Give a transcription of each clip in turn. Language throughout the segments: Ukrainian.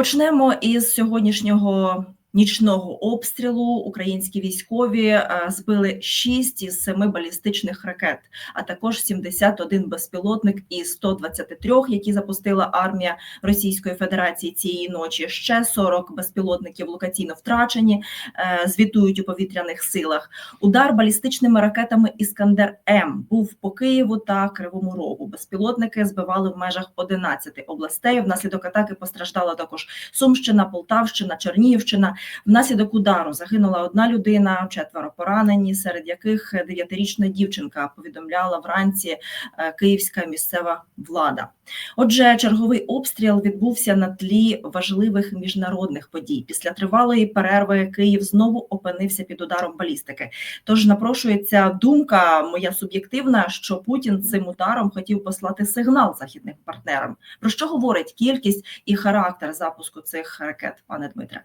Почнемо із сьогоднішнього нічного обстрілу. Українські військові е, збили 6 із 7 балістичних ракет, а також 71 безпілотник із 123, які запустила армія Російської Федерації цієї ночі. Ще 40 безпілотників локаційно втрачені. е, Звітують у повітряних силах. Удар балістичними ракетами Іскандер М був по Києву та Кривому Рогу. Безпілотники збивали в межах 11 областей. Внаслідок атаки постраждала також Сумщина, Полтавщина, Чернігівщина. Внаслідок удару загинула одна людина, четверо поранені, серед яких дев'ятирічна дівчинка повідомляла вранці е, київська місцева влада. Отже, черговий обстріл відбувся на тлі важливих міжнародних подій. Після тривалої перерви Київ знову опинився під ударом балістики. Тож напрошується думка моя суб'єктивна, що Путін цим ударом хотів послати сигнал західним партнерам. Про що говорить кількість і характер запуску цих ракет, пане Дмитре?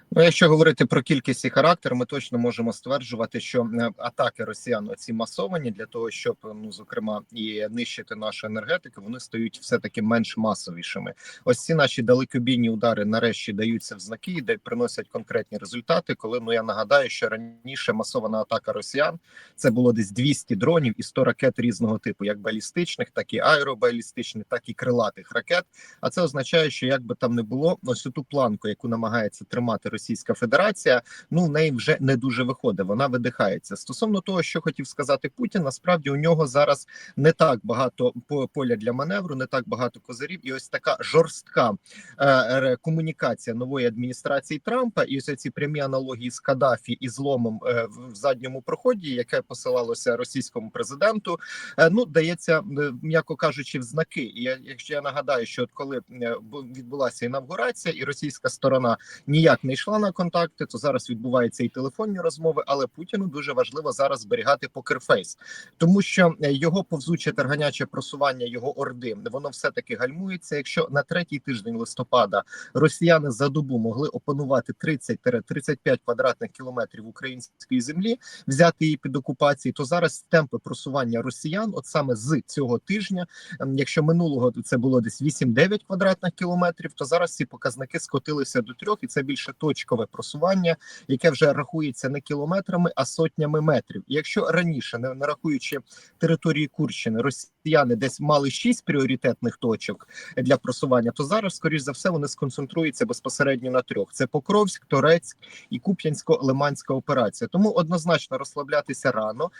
Ну, якщо говорити про кількість і характер, ми точно можемо стверджувати, що е, атаки росіян ці масовані для того, щоб ну зокрема і нищити нашу енергетику, вони стають все таки менш масовішими. Ось ці наші далекобійні удари нарешті даються в знаки, де приносять конкретні результати. Коли ну я нагадаю, що раніше масована атака росіян це було десь 200 дронів і 100 ракет різного типу, як балістичних, так і аеробалістичних, так і крилатих ракет. А це означає, що як би там не було, ось ту планку, яку намагається тримати Російська Федерація, ну в неї вже не дуже виходить. Вона видихається. Стосовно того, що хотів сказати Путін, насправді у нього зараз не так багато по- поля для маневру, не так багато козирів, і ось така жорстка е, комунікація нової адміністрації Трампа, і ось ці прямі аналогії з Каддафі і зломом е, в в задньому проході, яке посилалося російському президенту. Е, ну дається, е, м'яко кажучи, в знаки. І я, якщо я нагадаю, що от коли е, відбулася інавгурація, і російська сторона ніяк не йшла на контакти, то зараз відбуваються і телефонні розмови. Але Путіну дуже важливо зараз зберігати покерфейс, тому що е, його повзуче терганяче просування його орди воно все таки гальмується. Якщо на третій тиждень листопада росіяни за добу могли опанувати 30-35 квадратних кілометрів української землі, взяти її під окупацію, то зараз темпи просування росіян, от саме з цього тижня, ем, якщо минулого це було десь 8-9 квадратних кілометрів, то зараз ці показники скотилися до трьох, і це більше точкове просування, яке вже рахується не кілометрами, а сотнями метрів. І якщо раніше, не, рахуючи території Курщини, росіяни десь мали 6 пріоритетних точок для просування, то зараз, скоріш за все, вони сконцентруються безпосередньо на трьох: це Покровськ, Торецьк і Куп'янсько-Лиманська операція. Тому однозначно розслаблятися рано.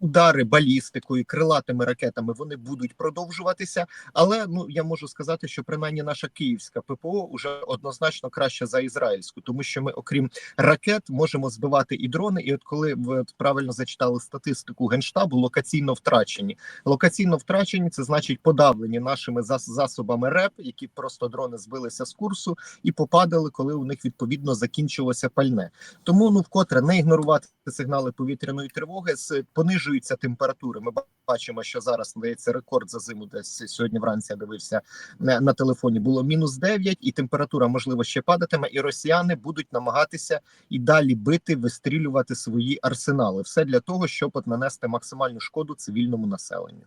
Удари балістикою, крилатими ракетами вони будуть продовжуватися. Але ну я можу сказати, що принаймні наша київська ППО вже однозначно краще за ізраїльську, тому що ми, окрім ракет, можемо збивати і дрони. І от коли ви правильно зачитали статистику генштабу, локаційно втрачені. Локаційно втрачені це значить подавлені нашими зас- засобами РЕП, які просто дрони збилися з курсу і попадали, коли у них відповідно закінчилося пальне. Тому ну вкотре не ігнорувати сигнали повітряної тривоги. З понижуються температури. Ми бачимо, що зараз надається рекорд за зиму. Десь сьогодні вранці я дивився на телефоні. Було мінус 9, і температура можливо ще падатиме. І росіяни будуть намагатися і далі бити, вистрілювати свої арсенали. Все для того, щоб от нанести максимальну шкоду цивільному населенню.